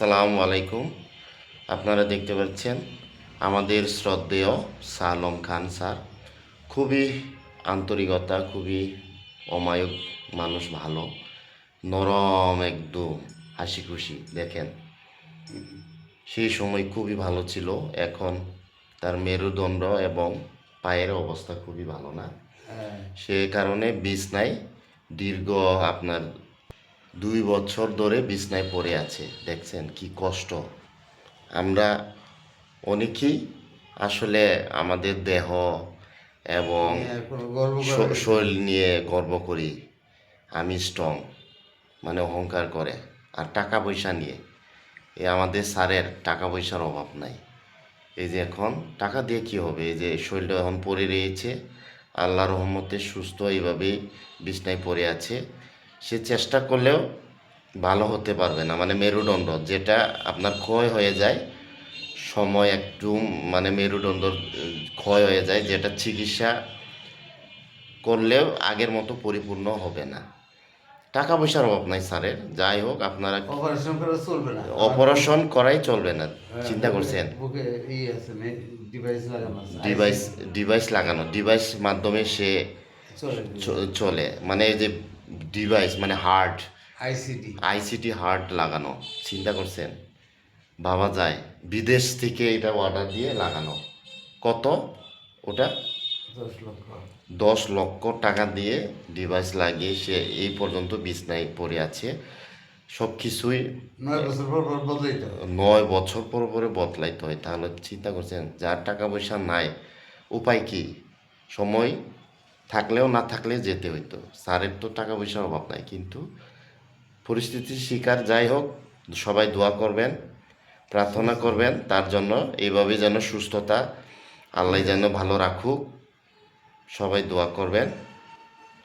আসসালামু আলাইকুম। আপনারা দেখতে পাচ্ছেন আমাদের শ্রদ্ধেয় সালম খান স্যার। খুবই আন্তরিকতা খুবই অমায়ক মানুষ ভালো নরম একদম হাসি খুশি দেখেন। সেই সময় খুবই ভালো ছিল এখন তার মেরুদণ্ড এবং পায়ের অবস্থা খুবই ভালো না। সে কারণে বিছনায় দীর্ঘ আপনার দুই বছর ধরে বিছনায় পড়ে আছে। দেখছেন কি কষ্ট। আমরা অনেকেই আসলে আমাদের দেহ এবং শরীর নিয়ে গর্ব করি। আমি স্ট্রং মানে অহংকার করে। আর টাকা পয়সা নিয়ে। এ আমাদের স্যারের টাকা পয়সার অভাব নাই। এই যে এখন টাকা দিয়ে কি হবে? এই যে শরীরটা এখন পড়ে রয়েছে। আল্লাহ রহমতে সুস্থ এইভাবেই বিছনায় পড়ে আছে। সে চেষ্টা করলেও ভালো হতে পারবে না। মানে মেরুদণ্ড যেটা আপনার ক্ষয় হয়ে যায় সময় একটু মানে মেরুদণ্ড ক্ষয় হয়ে যায় যেটা চিকিৎসা করলেও আগের মতো পরিপূর্ণ হবে না। টাকা পয়সার অভাব নাই স্যারের যাই হোক আপনারা অপারেশন করে চলবে না। অপারেশন করাই চলবে না চিন্তা করছেন? ডিভাইস ডিভাইস লাগানো ডিভাইস মাধ্যমে সে চলে। মানে এই যে ডিভাইস মানে হার্ট আইসিডি আইসিটি হার্ট লাগানো চিন্তা করছেন? ভাবা যায় বিদেশ থেকে এটা অর্ডার দিয়ে লাগানো। কত? ওটা দশ লক্ষ। টাকা দিয়ে ডিভাইস লাগিয়ে সে এই পর্যন্ত বিছনায় পড়ে আছে। সব কিছুই নয় বছর পর পর বদলাইতে নয় বছর পর পরে বদলাইতে হয়। তাহলে চিন্তা করছেন যার টাকা পয়সা নাই উপায় কি? সময়? থাকলেও না থাকলে যেতে হইতো। স্যারের তো টাকা পয়সার অভাব নাই, কিন্তু পরিস্থিতির শিকার যাই হোক, সবাই দোয়া করবেন, প্রার্থনা করবেন, তার জন্য এইভাবে যেন সুস্থতা আল্লাহ যেন ভালো রাখুক, সবাই দোয়া করবেন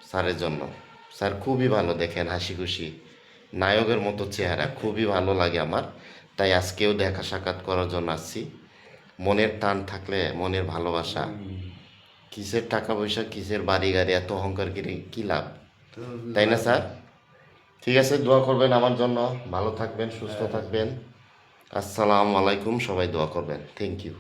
স্যারের জন্য। স্যার খুবই ভালো, দেখেন হাসি খুশি নায়কের মতো চেহারা, খুবই ভালো লাগে আমার, তাই আজকেও দেখা সাক্ষাৎ করার জন্য আসছি। মনের টান থাকলে, মনের ভালোবাসা কিসের টাকা পয়সা কিসের বাড়ি গাড়ি এত অহংকার কিনে কী লাভ? তাই না স্যার? ঠিক আছে দোয়া করবেন আমার জন্য। ভালো থাকবেন সুস্থ থাকবেন। আসসালামু আলাইকুম সবাই দোয়া করবেন। Thank you